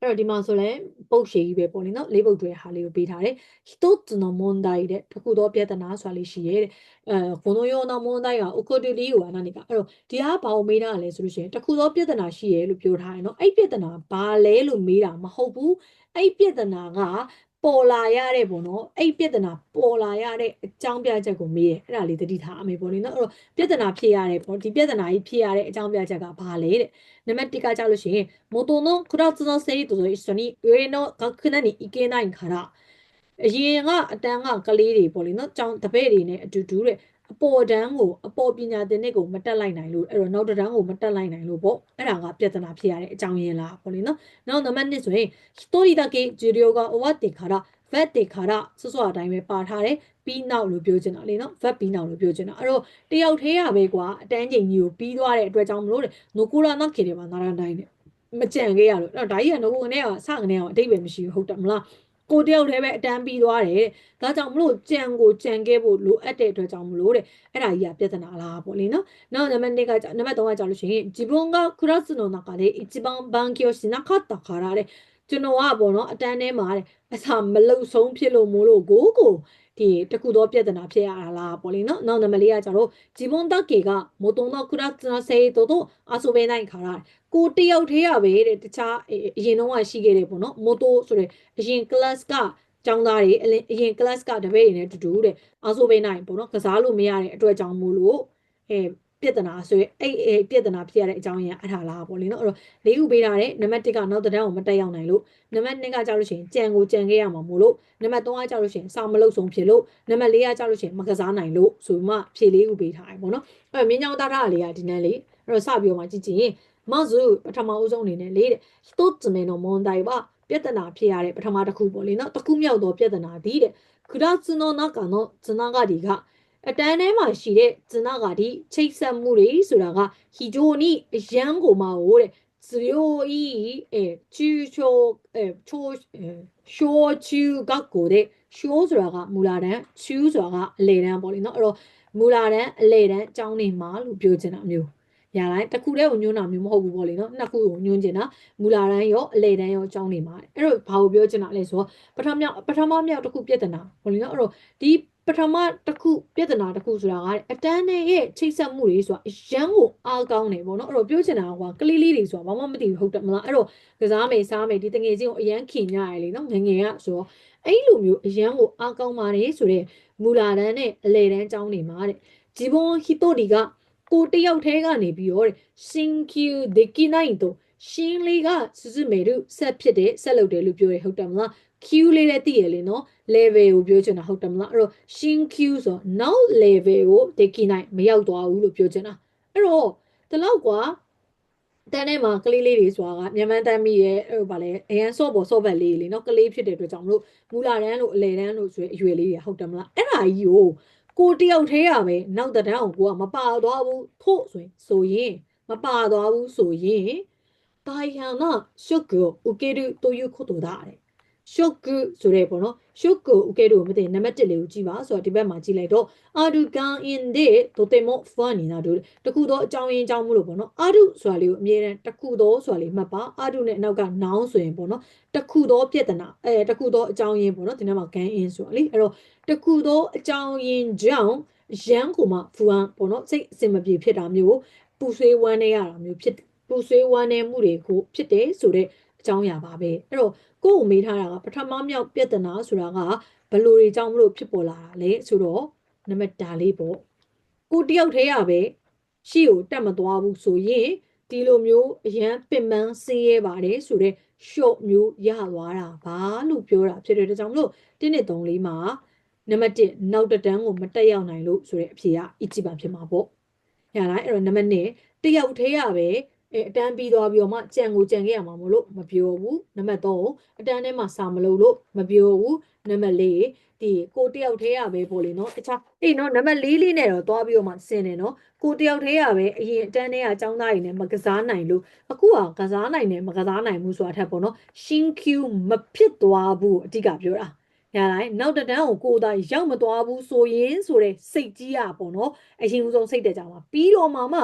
အဲ့တော့ဒီမှာဆိုလဲပုတ်ရှည်ကြီးပဲပေါ့လေနော်လေးပုတ်တွေဟာလေးကိုပေးထားတယ်一つの問題တဲ့တခုသောပြဿနာဆိုတာလေးရှိရဲတဲ့အဲこのような問題が起こる理由は何かအဲ့တော့ဒီဟာဘာကိုမေးတာလဲဆိုလို့ရှိရင်တခုသောပြဿနာရှိရဲလို့ပြောထားတယ်နော်အဲ့ပြဿနာဘာလဲလို့မေးတာမဟုတ်ဘူးအဲ့ပြဿနာက ပေါ်လာရတဲ့ပေါ့နော်အဲ့ပြဿနာပေါ်လာရတဲ့အကြောင်းပြချက်ကိုမေးတယ်အဲ့ဒါလေးသတိထားအမေပေါ့လေနော်အဲ့တော့ပြဿနာဖြစ်ရတယ်ပေါ့ဒီပြဿနာကြီးဖြစ်ရတဲ့အကြောင်းပြချက်ကဘာလဲတဲ့နံပါတ်1ကကြောက်လို့ရှိရင်မိုတိုနိုခရောက်စနစေရီတိုဆိုရှင်နီဝေနိုကခနနီအကေနိုင်ခါရအရင်ကအတန်းကကလေးတွေပေါ့လေနော်ကြောင်တပည့်တွေနဲ့အတူတူတဲ့ အပေါ်တန်းကိုအပေါ်ပညာသင်နှစ်ကိုမတက်လိုက်နိုင်လို့အဲ့တော့နောက်တန်းကိုမတက်လိုက်နိုင်လို့ပေါ့အဲ့ဒါကပြဿနာဖြစ်ရတဲ့အကြောင်းရင်းလားပေါ့လေနော်နောက်နံပါတ်1ဆိုရင်စတိုရီတကေဂျီရီယိုကအဝတ်တေခါရဗတ်တေခါရဆွဆွအတိုင်းပဲပါထားတယ်ပြီးနောက်လို့ပြောချင်တာလေနော်ဗတ်ပြီးနောက်လို့ပြောချင်တာအဲ့တော့တယောက်သေးရပဲကွာအတန်းချိန်ကြီးကိုပြီးသွားတဲ့အတွက်ကြောင့်မလို့တဲ့နိုကိုရာနောက်ခေတွေမှာနာရတိုင်းနဲ့မကြံခဲ့ရလို့အဲ့တော့ဒါကြီးကနိုကိုကနေကစကနေကအတိတ်ပဲမရှိဘူးဟုတ်တယ်မလား ကိုတယောက်တည်းပဲအတန်းပြီးသွားတယ်ဒါကြောင့်မလို့ကြံကိုကြံခဲ့ဖို့လိုအပ်တဲ့အတွက်ကြောင့်မလို့တဲ့အဲ့ဒါကြီးကပြဿနာလားပေါ့လေနော်နောက်နံပါတ်2ကနံပါတ်3ကကြာလို့ရှိရင်自分がクラスの中で一番勉強しなかったからတဲ့ကျွန်တော်ကပေါ့နော်အတန်းထဲမှာတဲ့အစာမလုံဆုံးဖြစ်လို့မို့လို့ကိုကို ဒီတကူတော့ပြဿနာဖြစ်ရတာလားပေါ့လေနော်နောက်နံပါတ်လေးကကျတော့ဂျီမွန်တက်ကေကမိုတုံတော့ကုရစနစေတို့တို့အဆိုပဲနိုင်ခါရကိုတယောက်သေးရပဲတဲ့တခြားအရင်တော့ရှိခဲ့တယ်ပေါ့နော်မိုတိုဆိုတဲ့အရင် class ကကျောင်းသားတွေအရင် class ကတပည့်တွေနဲ့တူတူတဲ့အဆိုပဲနိုင်ပေါ့နော်ကစားလို့မရတဲ့အတွက်ကြောင့်မို့လို့အဲ ပြဿနာဆိုရင်အဲ့အဲ့ပြဿနာဖြစ်ရတဲ့အကြောင်းရင်းအထာလားပေါ့လေနော်အဲ့တော့လေးဥပေးထားတဲ့နံပါတ်1ကနောက်တန်းအောင်မတက်ရောက်နိုင်လို့နံပါတ်2ကကြောက်လို့ရှိရင်ကြံကိုကြံခဲ့ရမှာမို့လို့နံပါတ်3ကကြောက်လို့ရှိရင်စာမလုပ်ဆုံးဖြစ်လို့နံပါတ်4ကကြောက်လို့ရှိရင်မကစားနိုင်လို့ဆိုမှဖြေလေးဥပေးထားတယ်ပေါ့နော်အဲ့တော့မြင်းကြောင်သားထားလေးကဒီနေ့လေးအဲ့တော့စပြီးတော့မှကြည့်ကြည့်ရင်မဇူပထမအဦးဆုံးအနေနဲ့လေးတဲ့သို့တမင်တော့မွန်တိုင်ပါပြဿနာဖြစ်ရတဲ့ပထမတစ်ခုပေါ့လေနော်တစ်ခုမြောက်သောပြဿနာဒီတဲ့ခုဒါစနောနာကနောစနာကဒီက အတန်းထဲမှာရှိတဲ့ဇနကဒီချိတ်ဆက်မှုတွေဆိုတာကဟီဂျိုနီအရန်ကိုမှာဟိုတဲ့ဇယိုဤအဲချူချိုအဲချိုရှိုချူကကိုတဲ့ရှိုးဆိုတာကမူလာတန်းချူဆိုတာကအလေတန်းပေါ့လေနော်အဲ့တော့မူလာတန်းအလေတန်းအကြောင်းနေမှာလို့ပြောချင်တာမျိုးညာတိုင်းတစ်ခုတည်းကိုညွှန်းတာမျိုးမဟုတ်ဘူးပေါ့လေနော်နှစ်ခုကိုညွှန်းချင်တာမူလာတန်းရောအလေတန်းရောအကြောင်းနေမှာအဲ့တော့ဘာကိုပြောချင်တာလဲဆိုတော့ပထမမြောက်ပထမမြောက်တစ်ခုပြဿနာပေါ့လေနော်အဲ့တော့ဒီ ပထမတစ်ခုပြဿနာတစ်ခုဆိုတာကအတန်းနဲ့ရဲ့ချိတ်ဆက်မှုတွေဆိုတာအရန်ကိုအားကောင်းတယ်ပေါ့နော်အဲ့တော့ပြောချင်တာကကလေးလေးတွေဆိုတာဘာမှမသိဘူးဟုတ်တယ်မလားအဲ့တော့ကစားမယ်စားမယ်ဒီတငယ်ချင်းကိုအရန်ခင်ကြရလေနော်ငငယ်ကဆိုတော့အဲ့လိုမျိုးအရန်ကိုအားကောင်းပါတယ်ဆိုတော့မူလာတန်းနဲ့အလေတန်းចောင်းနေမှာတဲ့ဂျီဘွန်ဟီတိုဒီကကိုတယောက်ထဲကနေပြီးတော့ရှင်ကျူဒ eki nai တော့ရှင်းလေးကစုစုမေတို့ဆက်ဖြစ်တယ်ဆက်လုပ်တယ်လို့ပြောရဟုတ်တယ်မလား Q လေးလည်းသိရလေနော် level ကိုပြောချင်တာဟုတ်တယ်မလားအဲ့တော့ရှင်း Q ဆို now level ကို deki နိုင်မရောက်သွားဘူးလို့ပြောချင်တာအဲ့တော့ဒီလောက်ကွာတန်းထဲမှာကလေးလေးတွေဆိုတာကမြန်မာတန်းမိရဲ့ဟိုဗာလဲအရန်ဆော့ပေါ်ဆော့ဘက်လေးလေနော်ကလေးဖြစ်တဲ့အတွက်ကြောင့်မလို့မူလာတန်းလို့အလေတန်းလို့ဆိုရအရွယ်လေးတွေဟုတ်တယ်မလားအဲ့ဒါကြီးကိုကိုတယောက်သေးရပဲနောက်တန်းအောင်ကိုကမပါသွားဘူးထို့ဆိုရင်ဆိုရင်မပါသွားဘူးဆိုရင်大変なショックを受けるということだတဲ့シ ရှုပ်ကုဆိုတဲ့ပေါ့နော်ရှုပ်ကိုဥကဲတို့မသိနံပါတ်1လေးကိုကြည့်ပါဆိုတော့ဒီဘက်မှာကြည့်လိုက်တော့အာဒုကန် in the တို့တေမော fun နေတာတို့တခုသောအကြောင်းရင်းအကြောင်းမို့လို့ပေါ့နော်အာဒုဆိုတာလေးကိုအမြဲတမ်းတခုသောဆိုတာလေးမှတ်ပါအာဒုနဲ့နောက်က noun ဆိုရင်ပေါ့နော်တခုသောပြဿနာအဲတခုသောအကြောင်းရင်းပေါ့နော်ဒီနေ့မှာ gan in ဆိုတာလေအဲ့တော့တခုသောအကြောင်းရင်းကြောင့်ရန်ကိုမှ fun ပေါ့နော်စိတ်အစင်မပြေဖြစ်တာမျိုးကိုပူဆွေးဝမ်းနေရတာမျိုးဖြစ်ပူဆွေးဝမ်းနေမှုတွေကိုဖြစ်တယ်ဆိုတော့အကြောင်းအရာပါပဲအဲ့တော့ကိုယ့်ကိုမေးထားတာကပထမမြောက်ပြဿနာဆိုတာကဘယ်လိုတွေကြောင့်မလို့ဖြစ်ပေါ်လာတာလဲဆိုတော့နံပါတ်ဒါလေးပေါ့ကိုတယောက်တည်းရပဲရှေ့ကိုတက်မသွားဘူးဆိုရင်ဒီလိုမျိုးအရန်ပင်ပန်းဆင်းရဲပါတယ်ဆိုတော့ short မျိုးရသွားတာပါလို့ပြောတာဖြစ်တဲ့ကြောင့်မလို့တင်းနှစ်သုံးလေးမှာနံပါတ်1နောက်တတန်းကိုမတက်ရောက်နိုင်လို့ဆိုတဲ့အဖြေကအစ်ကြည့်ပါဖြစ်မှာပေါ့ရလားအဲ့တော့နံပါတ်2တယောက်တည်းရပဲ အဲအတန်းပြီးသွားပြီးတော့မှကြံကိုကြံခဲ့ရမှာမလို့မပြောဘူးနံပါတ်3အတန်းထဲမှာစာမလို့လို့မပြောဘူးနံပါတ်4ဒီကိုတယောက်တည်းရပဲပေါ့လေနော်တခြားအေးနော်နံပါတ်4လေးနဲ့တော့သွားပြီးတော့မှဆင်းတယ်နော်ကိုတယောက်တည်းရပဲအရင်အတန်းထဲကအကြောင်းသားတွေနဲ့မကစားနိုင်လို့အခုကကစားနိုင်တယ်မကစားနိုင်ဘူးဆိုတာထက်ပေါ့နော်ရှင်း Q မဖြစ်သွားဘူးအတိကပြောတာ ရလိုက်နောက်တတန်းကိုကိုယ်သာရောက်မသွားဘူးဆိုရင်ဆိုတဲ့စိတ်ကြီးอ่ะပေါ့နော်အရင်ဦးဆုံးစိတ်တက်ကြမှာပြီးတော့မှမှ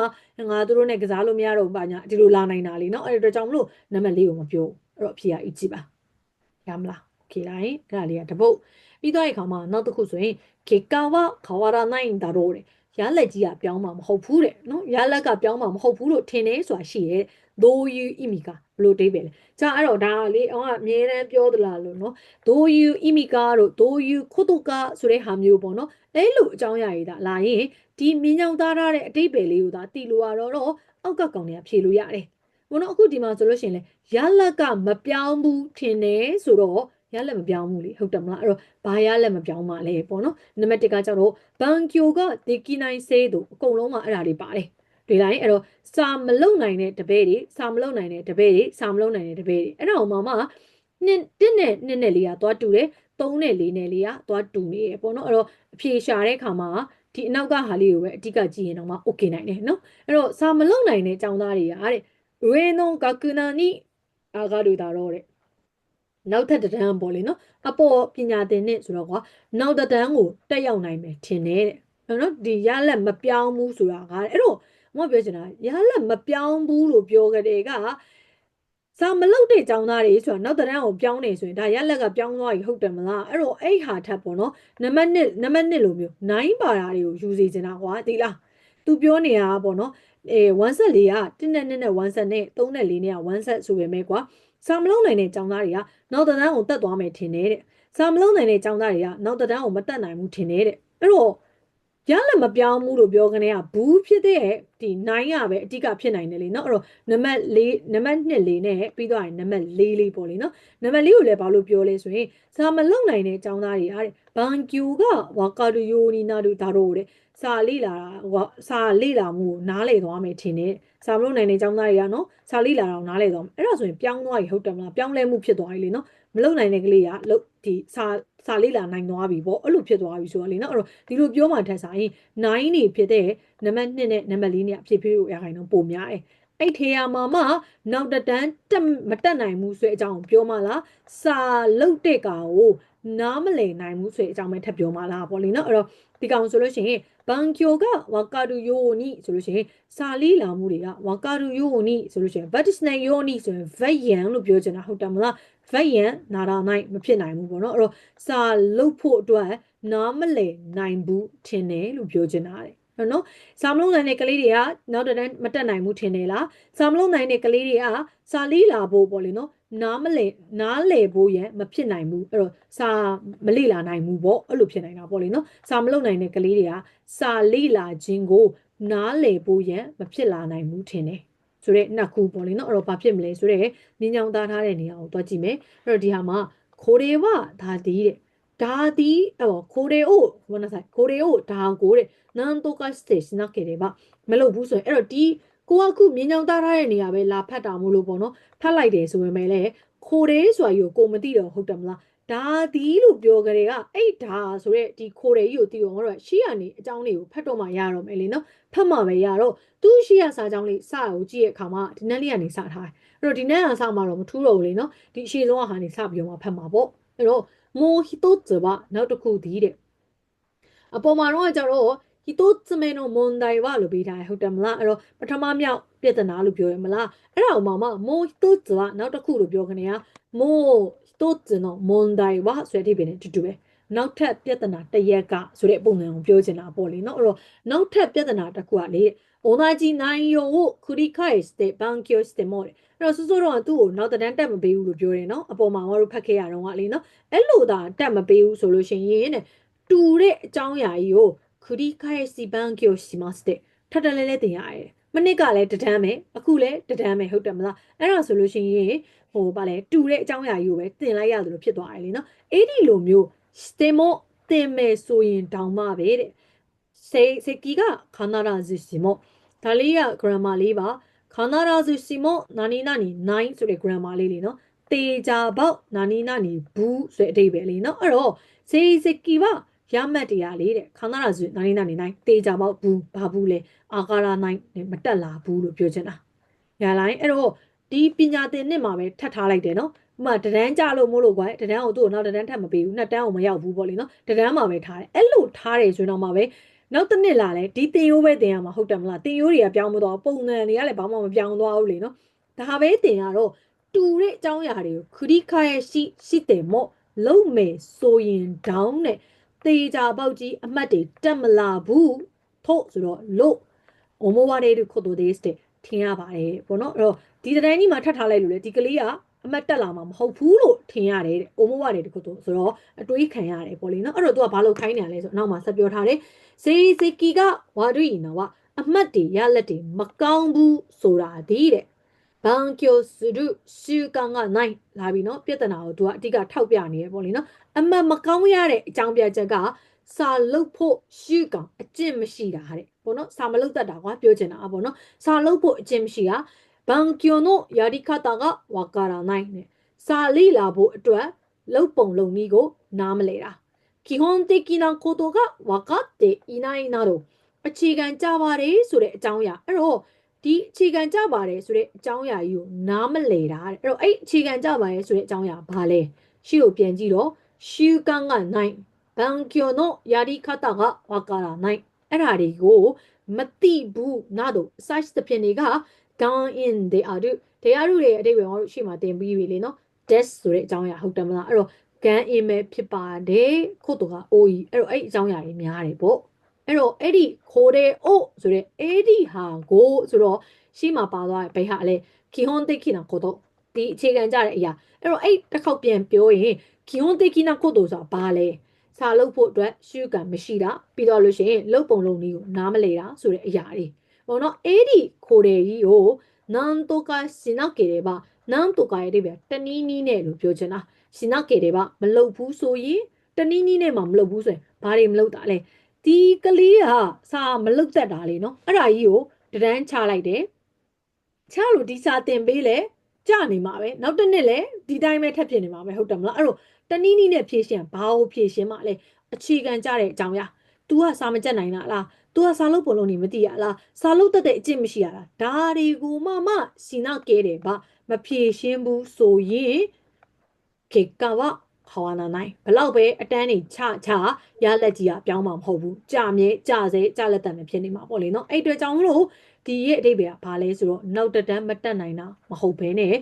ငါတို့နဲ့ကစားလို့မရတော့ဘာညာဒီလိုလာနိုင်တာလीเนาะအဲ့ဒါကြောင့်မလို့နံပါတ်၄ကိုမပြော အဲ့တော့အဖြေက E ကြည့်ပါရမလားโอเคလားအဲ့ဒါလေးကတပုတ်ပြီးတော့အခါမှာနောက်တစ်ခုဆိုရင်ကေကာဝခါဝရနိုင်ဒါတော့တဲ့ရလက်ကြီးကပြောင်းမှာမဟုတ်ဘူးတဲ့နော်ရလက်ကပြောင်းမှာမဟုတ်ဘူးလို့ထင်နေဆိုတာရှိရဲ့ ဒိုယူအီမီကာဘလို့တိပဲလေကြာအဲ့တော့ဒါလေအောင်ကအမြဲတမ်းပြောသလားလို့နော်ဒိုယူအီမီကာတို့ဒိုယူခုတုကာဆိုတဲ့ဟာမျိုးပေါ့နော်အဲ့လိုအကြောင်းအရာတွေဒါလာရင်ဒီမြင်းညောင်သားထားတဲ့အတိတ်ပဲလေးကိုဒါတီလိုရတော့တော့အောက်ကကောင်တွေကဖြေလို့ရတယ်ဘုနော်အခုဒီမှာဆိုလို့ရှိရင်လေရလက်ကမပြောင်းဘူးထင်တယ်ဆိုတော့ရလက်မပြောင်းဘူးလေဟုတ်တယ်မလားအဲ့တော့ဘာရလက်မပြောင်းမှလဲပေါ့နော်နံပါတ်1ကကြတော့ဘန်ကျိုကဒီကီနိုင်ဆေးတို့အကုန်လုံးကအဲ့ဒါတွေပါတယ် တွေ့လိုက်အဲ့တော့စာမလုံနိုင်တဲ့တပည့်တွေစာမလုံနိုင်တဲ့တပည့်တွေစာမလုံနိုင်တဲ့တပည့်တွေအဲ့ဒါမှမှနှစ်တစ်နဲ့နှစ်နဲ့လေးကသွားတူတယ်သုံးနဲ့လေးနဲ့လေးကသွားတူနေရပေါ့နော်အဲ့တော့အဖြေရှာတဲ့ခါမှာဒီအနောက်ကဟာလေးကိုပဲအတိကကြည့်ရင်တော့မှ okay နိုင်တယ်နော်အဲ့တော့စာမလုံနိုင်တဲ့ចောင်းသားတွေကတဲ့ရေနုံကကုနာနီအာဂါဒူတာတော့တဲ့နောက်ထပ်တန်းပေါ့လေနော်အပေါ်ပညာသင်နဲ့ဆိုတော့ကွာနောက်တန်းကိုတက်ရောက်နိုင်မယ်ထင်တယ်တဲ့နော်ဒီရလက်မပြောင်းဘူးဆိုတာကအဲ့တော့ မပြောချင်တာရလက်မပြောင်းဘူးလို့ပြောကြတဲ့ကစာမလုတ်တဲ့ចောင်းသားတွေဆိုတာနောက်တန်းကိုပြောင်းနေဆိုရင်ဒါရလက်ကပြောင်းသွားပြီဟုတ်တယ်မလားအဲ့တော့အဲ့ဟာထပ်ပေါ့နော်နံပါတ်1နံပါတ်1လိုမျိုး9ပါတာတွေကိုယူစီချင်တာကွာဒီလားသူပြောနေတာပေါ့နော်အဲ1ဆက်လေးက1နဲ့2နဲ့1ဆက်နဲ့3နဲ့4နဲ့က1ဆက်ဆိုပေမဲ့ကွာစာမလုံးနိုင်တဲ့ចောင်းသားတွေကနောက်တန်းကိုတက်သွားမယ်ထင်တယ်တဲ့စာမလုံးနိုင်တဲ့ចောင်းသားတွေကနောက်တန်းကိုမတက်နိုင်ဘူးထင်တယ်တဲ့အဲ့တော့ ရလည်းမပြောင်းဘူးလို့ပြောကနေကဘူးဖြစ်တဲ့ဒီ9ကပဲအတိကဖြစ်နိုင်တယ်လေနော်အဲ့တော့နံပါတ်4နံပါတ်2လေးနဲ့ပြီးတော့ရင်နံပါတ်4လေးပေါ့လေနော်နံပါတ်4ကိုလည်းဘာလို့ပြောလဲဆိုရင်စာမလုံနိုင်တဲ့ចောင်းသားတွေအားတဲ့ဘန်ကျူကဝါကာဒူယိုနီနာဒူဒါတို့တဲ့စာလေ့လာတာဟိုစာလေ့လာမှုကိုနားလည်သွားမယ်ထင်တယ်စာမလုံနိုင်တဲ့ចောင်းသားတွေကနော်စာလေ့လာတာကိုနားလည်သွားမယ်အဲ့ဒါဆိုရင်ပြောင်းသွားပြီဟုတ်တယ်မလားပြောင်းလဲမှုဖြစ်သွားပြီလေနော်မလုံနိုင်တဲ့ကလေးကလုတ်ဒီစာ စာလေ့လာနိုင်သွားပြီပေါ့အဲ့လိုဖြစ်သွားပြီဆိုတော့လေနော်အဲ့တော့ဒီလိုပြောမှထက်ဆိုင်9နေဖြစ်တဲ့နံပါတ်2နဲ့နံပါတ်4နဲ့အဖြစ်ဖြစ်လို့ရခိုင်တော့ပုံများတယ်အဲ့ထေရမှာမှနောက်တန်းတက်မတက်နိုင်ဘူးဆိုတဲ့အကြောင်းကိုပြောမှလားစာလုတ်တဲ့ကာကို နားမလည်နိုင်ဘူးဆိုတဲ့အကြောင်းပဲထပ်ပြောမှလားပေါ့လေနော်အဲ့တော့ဒီကောင်ဆိုလို့ရှိရင်ဘန်ကျိုကဝါကာဒူယိုနီဆိုလို့ရှိရင်စာလီလာမှုတွေကဝါကာဒူယိုနီဆိုလို့ရှိရင်ဗတ်တစ်စနယ်ယိုနီဆိုရင်ဗက်ယန်လို့ပြောချင်တာဟုတ်တယ်မလားဗက်ယန်နာတာနိုင်မဖြစ်နိုင်ဘူးပေါ့နော်အဲ့တော့စာလုတ်ဖို့အတွက်နားမလည်နိုင်ဘူးထင်တယ်လို့ပြောချင်တာတဲ့နော်နော်စာမလုံးနိုင်တဲ့ကလေးတွေကနောက်တန်းမတက်နိုင်ဘူးထင်တယ်လားစာမလုံးနိုင်တဲ့ကလေးတွေကစာလီလာဖို့ပေါ့လေနော် နားမလဲနားလေဖို့ရန်မဖြစ်နိုင်ဘူးအဲ့တော့စာမလေ့လာနိုင်ဘူးပေါ့အဲ့လိုဖြစ်နိုင်တာပေါ့လေနော်စာမလုပ်နိုင်တဲ့ကလေးတွေကစာလေ့လာခြင်းကိုနားလေဖို့ရန်မဖြစ်လာနိုင်ဘူးထင်တယ်ဆိုတော့နှစ်ခုပေါ့လေနော်အဲ့တော့ဘာဖြစ်မလဲဆိုတော့မြင်းချောင်းသားထားတဲ့နေရာကိုတွားကြည့်မယ်အဲ့တော့ဒီဟာမှာခိုရေဝဒါတီးတဲ့ဒါတီးအော်ခိုရေအိုဝနဆိုင်ခိုရေအိုဒါကိုတဲ့နန်တိုကစတေစနာကေればမလုပ်ဘူးဆိုရင်အဲ့တော့ဒီ ကိုကခုမြင်းချောင်းသားထားတဲ့နေရာပဲလာဖတ်တာမို့လို့ပေါ့နော်ဖတ်လိုက်တယ်ဆိုပေမဲ့လည်းခိုတယ်ဆိုတာကြီးကိုကိုမသိတော့ဟုတ်တယ်မလားဒါဒီလို့ပြောကြတဲ့ကအဲ့ဒါဆိုရက်ဒီခိုတယ်ကြီးကိုသိတော့ငါတို့ကရှေ့ကနေအကြောင်းလေးကိုဖတ်တော့မှရတော့မယ်လေနော်ဖတ်မှပဲရတော့သူ့ရှေ့ကစာကြောင်းလေးစကိုကြည့်ရဲ့အခါမှာဒီနက်လေးကနေစထားတယ်အဲ့တော့ဒီနက်ကစမှတော့မထူးတော့ဘူးလေနော်ဒီအရှိဆုံးကဟာနေစပြီးတော့မှဖတ်မှာပေါ့အဲ့တော့မိုဟီတိုဇဘနောက်တစ်ခုဒီတဲ့အပေါ်မှာတော့ကြတော့ 一つ目の問題はလို့ပေးထားတယ်ဟုတ်တယ်မလားအဲ့တော့ပထမမြောက်ပြဿနာလို့ပြောရမလားအဲ့ဒါကိုမှမもう一つはနောက်တစ်ခုလို့ပြောခနေရもう一つの問題はဆိုတဲ့အဓိပ္ပာယ်နဲ့တူတူပဲနောက်ထပ်ပြဿနာတစ်ရက်ကဆိုတဲ့ပုံစံကိုပြောချင်တာပေါ့လေနော်အဲ့တော့နောက်ထပ်ပြဿနာတစ်ခုကလေ同じ内容を繰り返して勉強してもအဲ့တော့စိုးစိုးတော့သူ့ကိုနောက်တန်းတက်မပေးဘူးလို့ပြောတယ်နော်အပေါ်မှာငါတို့ဖတ်ခဲ့ရတော့ကလေနော်အဲ့လိုသာတက်မပေးဘူးဆိုလို့ရှိရင်တဲ့တူတဲ့အကြောင်းအရာကြီးကို 繰り返し勉強しますတဲ့ထပ်တလဲလဲတင်ရတယ်မနစ်ကလည်းတဒန်းပဲအခုလည်းတဒန်းပဲဟုတ်တယ်မလားအဲ့ဒါဆိုလို့ရှိရင်ဟိုဗာလဲတူတဲ့အကြောင်းအရာကြီးကိုပဲတင်လိုက်ရတယ်လို့ဖြစ်သွားတယ်လीနော်အဲ့ဒီလိုမျိုးစတေမောတင်မယ်ဆိုရင်တောင်မှပဲတဲ့စေစေကီကခန္ဓာရာဇစီမောဒါလေးက grammar လေးပါခန္ဓာရာဇစီမောနာနီနာနီ9ဆိုတဲ့ grammar လေးလေနော်တေချာပေါက်နာနီနာနီဘူးဆိုတဲ့အဓိပ္ပာယ်လေးနော်အဲ့တော့စေစေကီက ရမတ်တရားလေးတဲ့ခန္ဓာရစုနိုင်နိုင်နိုင်တေချာပေါက်ဘူးဘာဘူးလဲအာကာရနိုင်မတက်လာဘူးလို့ပြောချင်တာညာလိုက်အဲ့တော့ဒီပညာသင်နှစ်မှာပဲထပ်ထားလိုက်တယ်နော်ဥမာတဒန်းကြလို့မို့လို့ကွာတဒန်းကိုသူ့ကိုနောက်တဒန်းထပ်မပေးဘူးနှစ်တန်းကိုမရောက်ဘူးပေါ့လေနော်တဒန်းမှာပဲထားတယ်အဲ့လိုထားတယ်ဆိုတော့မှပဲနောက်တစ်နှစ်လာလဲဒီတင်ရိုးပဲတင်ရမှာဟုတ်တယ်မလားတင်ရိုးတွေကပြောင်းမသွားပုံစံတွေကလည်းဘာမှမပြောင်းသွားဘူးလေနော်ဒါပဲတင်ရတော့တူတဲ့အကြောင်းအရာတွေကိုခရီးခါရဲ့ရှိရှိတယ်မို့လုံးမယ်ဆိုရင်တောင်း တဲ့တေချာပေါက်ကြီးအမှတ်တွေတက်မလာဘူးထို့ဆိုတော့လို့အမောဝါတဲ့ခုတို့တဲ့ထင်ရပါတယ်ပေါ့နော်အဲ့တော့ဒီတန်းကြီးမှာထပ်ထားလိုက်လို့လေဒီကလေးကအမတ်တက်လာမှာမဟုတ်ဘူးလို့ထင်ရတယ်တဲ့။အိုမိုဝါတဲ့တခုတော့ဆိုတော့အတွေးခံရတယ်ပေါ့လေနော်။အဲ့တော့သူကဘာလို့ခိုင်းနေရလဲဆိုတော့နောက်မှာဆက်ပြောထားတယ်။စေစေကီကဝါဒွိနာဝအမတ်တွေရလက်တွေမကောင်းဘူးဆိုတာဒီတဲ့။ ဘန်ကျိုစရုရှူကန်ကနိုင်လာပြီနော်ပြဿနာကိုသူကအတိကထောက်ပြနေရပေါ့လေနော်။အမတ်မကောင်းရတဲ့အကြောင်းပြချက်ကစာလုတ်ဖို့ရှုကောင်အကျင့်မရှိတာတဲ့ပေါ့နော်စာမလုတ်တတ်တာကွာပြောချင်တာပေါ့နော်စာလုတ်ဖို့အကျင့်မရှိတာバンキョのやり方がわからないね。စာလေ့လာဖို့အတွက်လုံပုံလုံနည်းကိုနားမလဲတာ基本的なことが分かっていないなどအခြေခံကြပါတယ်ဆိုတဲ့အကြောင်းအရာအဲ့တော့ ဒီအခြေခံကြပါတယ်ဆိုတဲ့အကြောင်းအရာကြီးကိုနားမလည်တာတဲ့အဲ့တော့အဲ့အခြေခံကြပါတယ်ဆိုတဲ့အကြောင်းအရာဘာလဲရှိကိုပြန်ကြည့်တော့ရှူကန်ကနိုင်ဘန်ကျိုနိုယာရီခတာကဝါကာရာနိုင်အဲ့ဓာတွေကိုမတိဘူးနာတော့ size တစ်ပြင်တွေက down in they are do တရားတို့ရဲ့အတိတ်ဝင်တို့ရှေ့မှာတင်ပြီးပြီလေနော် death ဆိုတဲ့အကြောင်းအရာဟုတ်တယ်မလားအဲ့တော့ gan in ပဲဖြစ်ပါတယ်ခုတ်တော့က oe အဲ့တော့အဲ့အကြောင်းအရာတွေများတယ်ပေါ့ အဲ့တော့အဲ့ဒီခိုးတဲ့အို့ဆိုတဲ့အဲ့ဒီဟာကိုဆိုတော့ရှိမှပါသွားတယ်ဘယ်ဟာလဲခီဟွန်တိခိနာကိုတော့ဒီအခြေခံကြတဲ့အရာအဲ့တော့အဲ့တစ်ခေါက်ပြန်ပြောရင်ခီဟွန်တိခိနာကိုတော့ဆိုတာဘာလဲစာလုပ်ဖို့အတွက်ရှုကံမရှိတာပြီးတော့လို့ရှိရင်လုပ်ပုံလုံးကြီးကိုနားမလဲတာဆိုတဲ့အရာတွေပေါ့နော်အဲ့ဒီခိုးတဲ့ကြီးကိုနန်တိုကာစင်နောက်ကေတွေပါနန်တိုကာရဲ့တဲ့ဗျတနီးနီးနဲ့လို့ပြောချင်တာစင်နောက်ကေတွေပါမလုပ်ဘူးဆိုရင်တနီးနီးနဲ့မှမလုပ်ဘူးဆိုရင်ဘာတွေမလုပ်တာလဲ ဒီကလေးကစာမလုပ်တတ်တာလေနော်အဲ့ဒါကြီးကိုတဒန်းချလိုက်တယ်ချလို့ဒီစာတင်ပေးလဲကြနေမှာပဲနောက်တစ်နှစ်လဲဒီတိုင်းပဲထပ်ဖြစ်နေမှာပဲဟုတ်တယ်မလားအဲ့တော့တနည်းနည်းနဲ့ဖြည့်ရှင်ဘာကိုဖြည့်ရှင်မှလဲအခြေခံကြတဲ့အကြောင်းအရာ तू ကစာမကြက်နိုင်တာလား तू ကစာလုပ်ပုံလုံးနေမသိရလားစာလုပ်တတ်တဲ့အကျင့်မရှိရလားဒါတွေကိုမှမှစီနာကဲတယ်ဗျမဖြည့်ရှင်းဘူးဆိုရင်ခေကဝ ခေါ်နာနိုင်ဘလောက်ပဲအတန်းနေချချရလက်ကြီးကပြောင်းမှာမဟုတ်ဘူးကြာမြဲကြာစေကြာလက်တန်ပဲဖြစ်နေမှာပေါ့လေနော်အဲ့အတွက်ကြောင့်လို့ဒီရဲ့အတိတ်ပဲကဘာလဲဆိုတော့နောက်တတန်းမတက်နိုင်တာမဟုတ်ဘဲနဲ့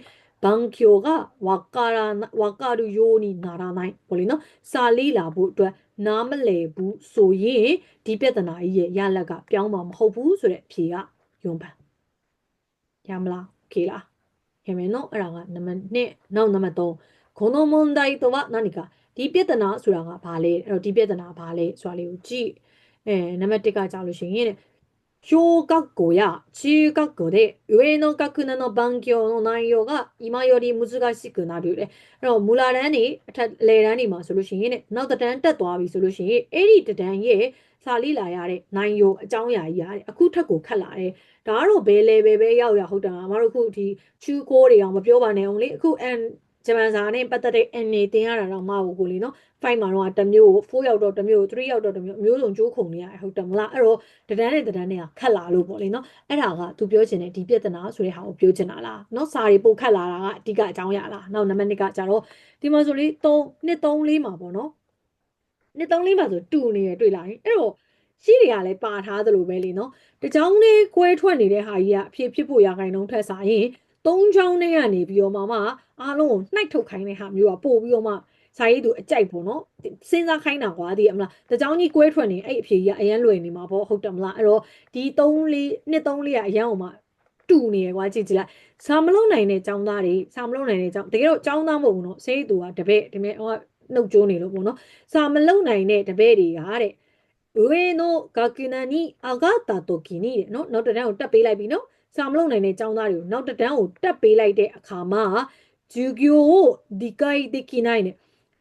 ဘန်ကျိုကဝါကာရာဝါကာရူယိုနီနာရာနိုင်ပေါ့လေနော်စာလေးလာဖို့အတွက်နားမလည်ဘူးဆိုရင်ဒီပြဿနာကြီးရဲ့ရလက်ကပြောင်းမှာမဟုတ်ဘူးဆိုတဲ့အဖြေကယွန်ပန်ရမလားโอเคလားရမယ်နော်အဲ့ဒါကနံပါတ်1နောက်နံပါတ်3 この問題とは何かဒီပြဿနာဆိုတာကဘာလဲအဲ့တော့ဒီပြဿနာဘာလဲဆိုတာလေးကိုကြည့်အဲနံပါတ်1ကကြောက်လို့ရှိရင်တဲ့小学校や中学校で上の学年の勉強の内容が今より難しくなるတဲ့အဲ့တော့မူလာတန်းနေအထက်လေတန်းနေမှာဆိုလို့ရှိရင်တဲ့နောက်တန်းတက်သွားပြီဆိုလို့ရှိရင်အဲ့ဒီတန်းရဲ့စာလိလာရတဲ့နိုင်ယိုအကြောင်းအရာကြီးရတဲ့အခုထက်ကိုခက်လာတယ်ဒါကတော့ဘယ် level ပဲရောက်ရဟုတ်တယ်မှာမတို့အခုဒီချူကိုတွေအောင်မပြောပါနဲ့အောင်လေအခု n ဂျမန်စာနဲ့ပတ်သက်တဲ့ n နေတင်ရတာတော့မဟုတ်ဘူးလေနော်5မှာတော့တစ်မျိုးကို4ရောက်တော့တစ်မျိုး3ရောက်တော့တစ်မျိုးအမျိုးစုံကျိုးခုံနေရတယ်ဟုတ်တယ်မလားအဲ့တော့တဒန်းနဲ့တဒန်းနဲ့ခက်လာလို့ပေါ့လေနော်အဲ့ဒါကသူပြောချင်တဲ့ဒီပြဿနာဆိုတဲ့ဟာကိုပြောချင်တာလားနော်စာတွေပို့ခက်လာတာကအဓိကအကြောင်းရလားနောက်နံပါတ်2ကကြတော့ဒီမှာဆိုလေ3နှစ်3 4မှာပေါ့နော်နှစ်3 4မှာဆိုတူနေရတွေ့လာရင်အဲ့တော့ရှိတွေကလည်းပါထားသလိုပဲလေနော်တကြောင်လေးကွဲထွက်နေတဲ့ဟာကြီးကအဖြစ်ဖြစ်ဖို့ရခိုင်နှုန်းထက်စာရင် သုံးချောင်းနဲ့ကနေပြီးတော့မှမအားလုံးကိုနှိုက်ထုတ်ခိုင်းတဲ့ဟာမျိုးကပို့ပြီးတော့မှစာရေးသူအကြိုက်ပေါ့နော်စဉ်းစားခိုင်းတာကွာဒီအမလားတကြောင်ကြီးကွဲထွက်နေအဲ့အဖြေကြီးကအရန်လွယ်နေမှာပေါ့ဟုတ်တယ်မလားအဲ့တော့ဒီ3လေးနှစ်3လေးကအရန်ဟိုမှာတူနေရကွာကြည့်ကြည့်လိုက်စာမလုံးနိုင်တဲ့ចောင်းသားတွေစာမလုံးနိုင်တဲ့ចောင်းတကယ်တော့ចောင်းသားမဟုတ်ဘူးနော်စေးသူကတပည့်ဒီမဲ့ဟိုကနှုတ်ကျိုးနေလို့ပေါ့နော်စာမလုံးနိုင်တဲ့တပည့်တွေကတဲ့上の学年に上がった時にတဲ့နော်နောက်တစ်တန်းကိုတက်ပေးလိုက်ပြီနော် စာမလုပ်နိုင်တဲ့ကျောင်းသားတွေကိုနောက်တန်းကိုတက်ပေးလိုက်တဲ့အခါမှာဂျူဂီယိုကိုဒီကိုက်ဒီကိနိုင်နဲ့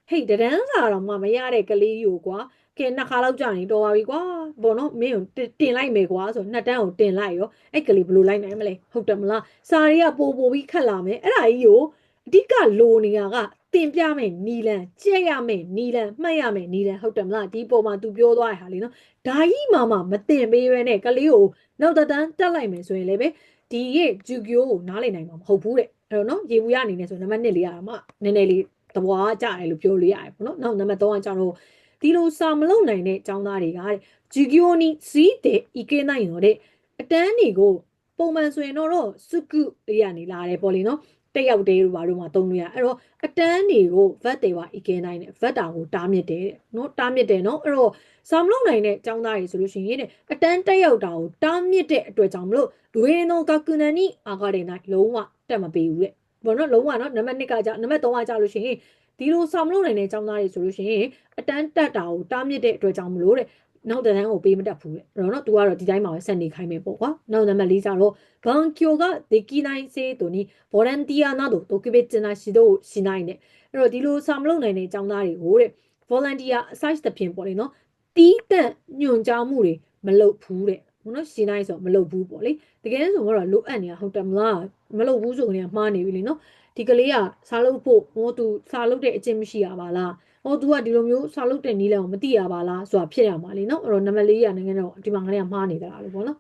ဟေးတန်းစာတော့မှမရတဲ့ကလေးယူကွာကဲနှစ်ခါလောက်ကြာနေတော်ပါပြီကွာဘောနော်မင်းကိုတင်လိုက်မယ်ကွာဆိုနှစ်တန်းကိုတင်လိုက်ရောအဲ့ကလေးဘယ်လိုလိုက်နိုင်မလဲဟုတ်တယ်မလားစာတွေကပို့ပို့ပြီးခက်လာမယ်အဲ့ဒါကြီးကိုအဓိကလိုနေတာက တင်ပြမယ်နီလန်ကြက်ရမယ်နီလန်မှတ်ရမယ်နီလန်ဟုတ်တယ်မလားဒီပုံမှာ तू ပြောသွားတဲ့ဟာလေးနော်ဒါကြီးမှမှမတင်ပေးပဲနဲ့ကလေးကိုနောက်တန်းတက်လိုက်မယ်ဆိုရင်လည်းပဲဒီရဲ့ဂျူကီယိုကိုနားလည်နိုင်မှာမဟုတ်ဘူးတဲ့အဲ့တော့နော်ရေဘူးရအနေနဲ့ဆိုနံပါတ်1လေးရတာမှနည်းနည်းလေးသဘောကျတယ်လို့ပြောလို့ရတယ်ပေါ့နော်နောက်နံပါတ်3ကကျတော့ဒီလိုစာမလုံနိုင်တဲ့ចောင်းသားတွေကတဲ့ဂျူကီယိုနီစီးတဲ့အီကေနိုင်တော့တဲ့အတန်းတွေကိုပုံမှန်ဆိုရင်တော့စုကုလေးရနေလာတယ်ပေါ့လေနော် တက်ရောက်တယ်လို့ဘာလို့မှသုံးလို့ရအဲ့တော့အတန်းတွေကို vat တွေပါ ek နိုင်တယ် vat တာကိုတားမြစ်တယ်တဲ့နော်တားမြစ်တယ်နော်အဲ့တော့စာမလုပ်နိုင်တဲ့ចောင်းသားတွေဆိုလို့ရှိရင်တဲ့အတန်းတက်ရောက်တာကိုတားမြစ်တဲ့အတွက်ကြောင့်မလို့လူရင်းတော့ကကုနနီအာဂရေနိုင်လုံးဝတက်မပေးဘူးတဲ့ဘောနော်လုံးဝနော်နံပါတ်1ကကြနံပါတ်3ကကြလို့ရှိရင်ဒီလိုစာမလုပ်နိုင်တဲ့ចောင်းသားတွေဆိုလို့ရှိရင်အတန်းတက်တာကိုတားမြစ်တဲ့အတွက်ကြောင့်မလို့တဲ့ နောက်တန်းကိုပေးမတတ်ဘူးလေ။တော့နော် तू ကတော့ဒီတိုင်းမှာပဲဆက်နေခိုင်းမယ်ပေါ့ကွာ။နောက်နံပါတ်၄ကျတော့ဘန်ကျိုကဒေကီနိုင်စေးတို့နီဗော်ရန်တီယာနာတို့တိုကိဘစ်ချနာရှိတို့ရှိနိုင်တယ်။အဲ့တော့ဒီလိုစာမလုပ်နိုင်တဲ့အကြောင်းသားတွေကိုတဲ့ volunteer size တစ်ပြင်ပေါ့လေနော်။တီးတန့်ညွန်ကြားမှုတွေမလုပ်ဘူးတဲ့။နော်ရှင်နိုင်ဆိုမလုပ်ဘူးပေါ့လေတကယ်ဆိုတော့လိုအပ်နေတာဟုတ်တယ်မလားမလုပ်ဘူးဆိုကြရင်မှားနေပြီလေနော်ဒီကလေးကစာလုပ်ဖို့ဟိုသူစာလုပ်တဲ့အချင်းမရှိရပါလား ဟော तू ကဒီလိုမျိုးစာလုပ်တဲ့နည်းလမ်းကိုမသိရပါလားဆိုတာဖြစ်ရမှာလေနော်အဲ့တော့နံပါတ်၄ကနိုင်ငံတော်ဒီမှာငါလည်းမှားနေသလားလို့ပေါ့နော်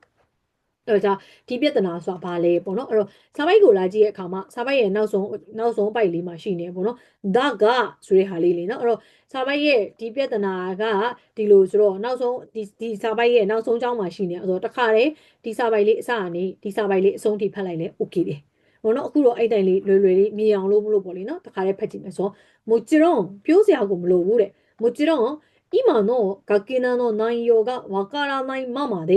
အဲ့တော့ဒီပြဿနာဆိုတာဘာလဲပေါ့နော်အဲ့တော့စာပိုက်ကိုလာကြည့်တဲ့အခါမှာစာပိုက်ရဲ့နောက်ဆုံးနောက်ဆုံးပိုက်လေးမှာရှိနေပေါ့နော်ဒါကဆိုတဲ့ဟာလေးလေနော်အဲ့တော့စာပိုက်ရဲ့ဒီပြဿနာကဒီလိုဆိုတော့နောက်ဆုံးဒီဒီစာပိုက်ရဲ့နောက်ဆုံးကြောင်းမှာရှိနေအဲ့တော့တခါတည်းဒီစာပိုက်လေးအစအနေဒီစာပိုက်လေးအဆုံးထိဖတ်လိုက်လဲ okay တယ် ဘောနော်အခုတော့အဲ့တိုင်လေးလွယ်လွယ်လေးမြင်အောင်လို့မလို့ပေါ့လေနော်တခါတည်းဖတ်ကြည့်မယ်ဆိုもちろんပြောစရာကိုမလိုဘူးတဲ့もちろん今の学級の内容がわからないままで